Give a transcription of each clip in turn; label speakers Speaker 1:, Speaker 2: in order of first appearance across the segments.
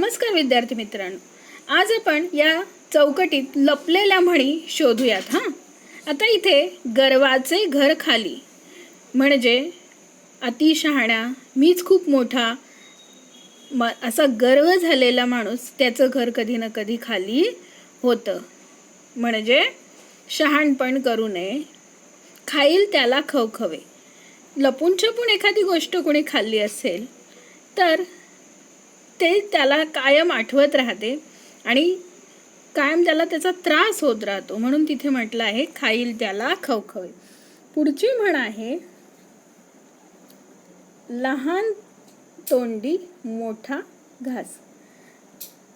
Speaker 1: नमस्कार विद्यार्थी मित्रांनो. आज आपण या चौकटीत लपलेल्या म्हणी शोधूयात हां. आता इथे गर्वाचे घर खाली. म्हणजे अतिशहाणा मीच खूप मोठा म असा गर्व झालेला माणूस त्याचं घर कधी ना कधी खाली होतं. म्हणजे शहाणपण करू नये खाईल त्याला खवखवे. लपून छपून एखादी गोष्ट कोणी खाल्ली असेल तर ते त्याला कायम आठवत राहते आणि कायम त्याला त्याचा त्रास होत राहतो. म्हणून तिथे म्हटलं आहे खाईल त्याला खवखवे. पुढची म्हण आहे लहान तोंडी मोठा घास.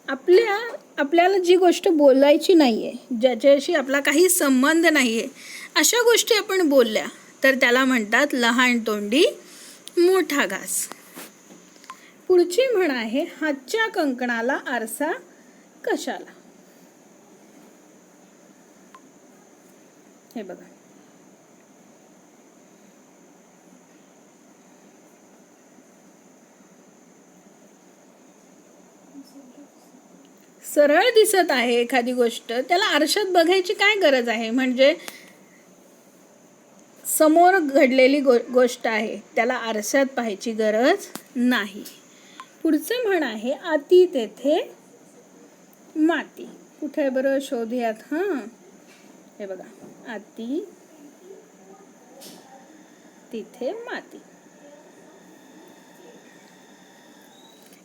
Speaker 1: आपल्या आपल्याला जी गोष्ट बोलायची नाही आहे ज्याच्याशी आपला काही संबंध नाही आहे अशा गोष्टी आपण बोलल्या तर त्याला म्हणतात लहान तोंडी मोठा घास. पुढची म्हण आहे हातच्या कंकणाला आरसा कशाला? हे बघा. सरळ दिसत आहे एखादी गोष्ट त्याला आरशात बघायची काय गरज आहे? म्हणजे समोर घडलेली गो गोष्ट आहे त्याला आरशात पाहायची गरज नाही. पुढचं म्हण आहे अति तेथे माती. कुठे आहे बरं? शोधूयात हां. हे बघा अति तिथे माती.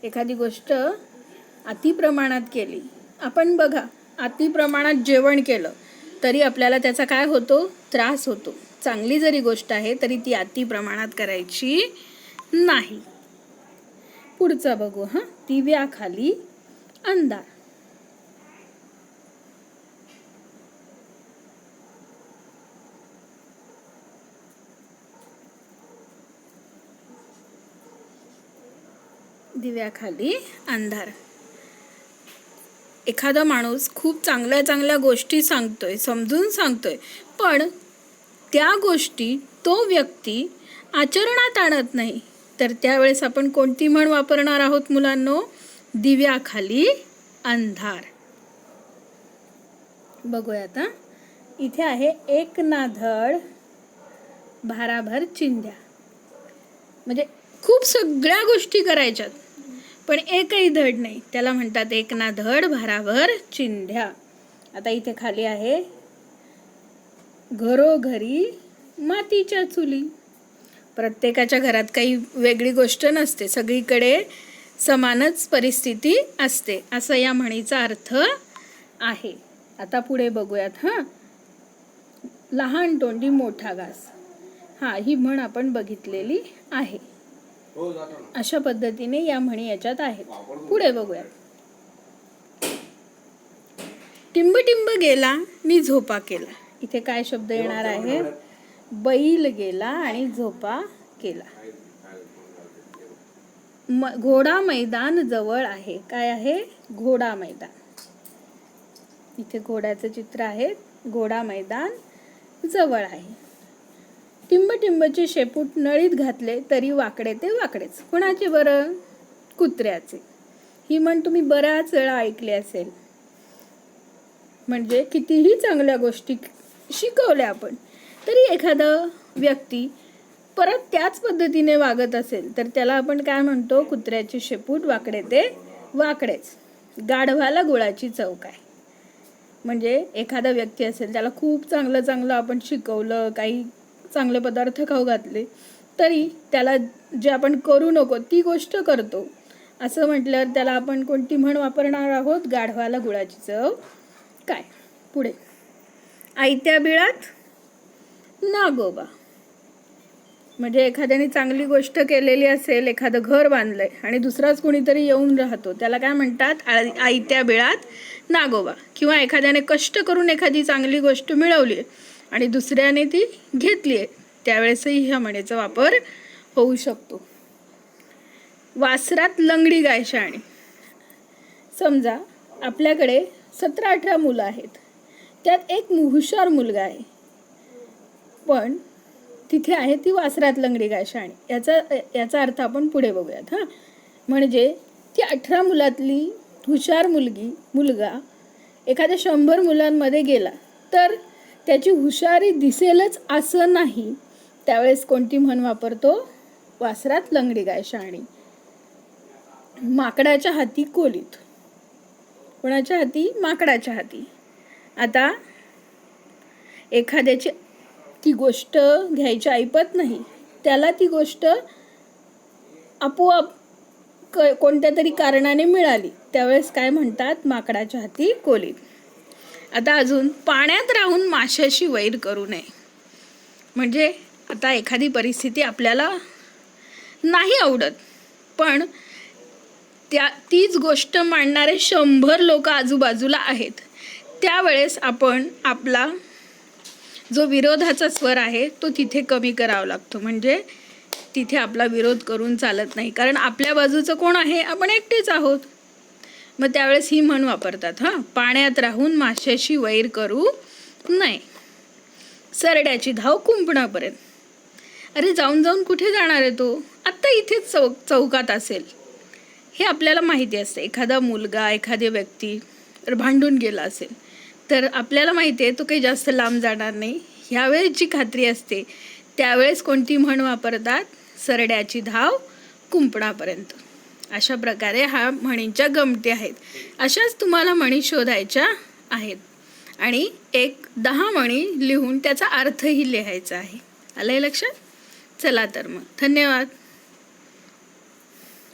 Speaker 1: एखादी गोष्ट अति प्रमाणात केली आपण बघा अति प्रमाणात जेवण केलं तरी आपल्याला त्याचा काय होतो? त्रास होतो. चांगली जरी गोष्ट आहे तरी ती अति प्रमाणात करायची नाही. पुढचं बघू हां? दिव्याखाली अंधार. दिव्याखाली अंधार. एखादा माणूस खूप चांगल्या चांगल्या गोष्टी सांगतोय समजून सांगतोय पण त्या गोष्टी तो व्यक्ती आचरणात आणत नाही. तर त्यावेळेस आपण कोणती म्हण वापरणार आहोत मुलांनो? दिव्याखाली अंधार. बघूया आता. इथे आहे एक ना धड भाराभर चिंध्या. म्हणजे खूप सगळ्या गोष्टी करायच्यात पण एकही धड नाही. त्याला म्हणतात एक ना धड भाराभर चिंध्या. आता इथे खाली आहे घरोघरी मातीच्या चुली. प्रत्येकाच्या घरात काही वेगळी गोष्ट नसते. सगळीकडे समानच परिस्थिती असते. असं या म्हणीचा अर्थ आहे. आता पुढे बघूयात हां? लहान तोंडी मोठा घास. हां ही म्हण आपण बघितलेली आहे. अशा पद्धतीने या म्हणी याच्यात आहेत. पुढे बघूयात. टिंब टिंब गेला नि झोपा केला. इथे काय शब्द येणार आहे? बैल गेला आणि झोपा केला. म घोडा मैदान जवळ आहे. काय आहे? घोडा मैदान. इथे घोड्याचं चित्र आहे. घोडा मैदान जवळ आहे. टिंब टिंबचे शेपूट नळीत घातले तरी वाकडे ते वाकडेच. कोणाचे बरं? कुत्र्याचे. ही म्हण तुम्ही बऱ्याच वेळा ऐकली असेल. म्हणजे कितीही चांगल्या गोष्टी शिकवल्या आपण तरी एखादा व्यक्ती परत त्याच पद्धतीने वागत असेल तर त्याला आपण काय म्हणतो? कुत्र्याचे शेपूट वाकडे ते वाकडेच. गाढवाला गुळाची चव काय? म्हणजे एखादा व्यक्ती असेल त्याला खूप चांगलं चांगलं आपण शिकवलं काही चांगले पदार्थ खाऊ घातले तरी त्याला जे आपण करू नको ती गोष्ट करतो. असं म्हटल्यावर त्याला आपण कोणती म्हण वापरणार आहोत? गाढवाला गुळाची चव काय? पुढे. आयत्या बिळात नागोबा म्हणजे एखाद्याने चांगली गोष्ट केलेली असेल एखादं घर बांधलंय आणि दुसराच कोणीतरी येऊन राहतो त्याला काय म्हणतात? आ आयत्या बिळात नागोबा किंवा एखाद्याने कष्ट करून एखादी चांगली गोष्ट मिळवली आहे आणि दुसऱ्याने ती घेतली आहे त्यावेळेसही ह्या म्हणेचा वापर होऊ शकतो. वासरात लंगडी गाय शाणी. समजा आपल्याकडे सतरा अठरा मुलं आहेत. त्यात एक हुशार मुलगा आहे. पण तिथे आहे ती वासरात लंगडी गाय शाणी याचा याचा अर्थ आपण पुढे बघूयात हां. म्हणजे ती अठरा मुलातली हुशार मुलगी मुलगा एखाद्या शंभर मुलांमध्ये गेला तर त्याची हुशारी दिसेलच असं नाही. त्यावेळेस कोणती म्हण वापरतो? वासरात लंगडी गाय शाणी माकडाच्या हाती कोलीत. कोणाच्या हाती? माकडाच्या हाती. आता एखाद्याची ती गोष्ट घ्यायची ऐपत नाही. त्याला ती गोष्ट आपोआप क कोणत्या तरी कारणाने मिळाली. त्यावेळेस काय म्हणतात? माकडाच्या हाती कोली. आता अजून पाण्यात राहून माशाशी वैर करू नये. म्हणजे आता एखादी परिस्थिती आपल्याला नाही आवडत. पण त्या तीच गोष्ट मांडणारे शंभर लोक आजूबाजूला आहेत. त्यावेळेस आपण आपला जो विरोधाचा स्वर आहे तो तिथे कमी करावा लागतो. म्हणजे तिथे आपला विरोध करून चालत नाही. कारण आपल्या बाजूचं कोण आहे? आपण एकटेच आहोत. मग त्यावेळेस ही म्हण वापरतात हां. पाण्यात राहून माशाशी वैर करू नाही सरड्याची धाव कुंपणापर्यंत. अरे जाऊन जाऊन कुठे जाणार आहे तो? आत्ता इथेच चौ चौकात असेल. हे आपल्याला माहिती असते. एखादा मुलगा एखादी व्यक्ती तर भांडून गेला असेल. तर आपल्याला माहिती आहे तो काही जास्त लांब जाणार नाही. ह्यावेळेस जी खात्री असते त्यावेळेस कोणती म्हण वापरतात? सरड्याची धाव कुंपणापर्यंत. अशा प्रकारे हा म्हणींच्या गमती आहेत. अशाच तुम्हाला म्हणी शोधायच्या आहेत. आणि एक दहा म्हणी लिहून त्याचा अर्थही लिहायचा आहे. आलं आहे लक्षात? चला तर मग. धन्यवाद.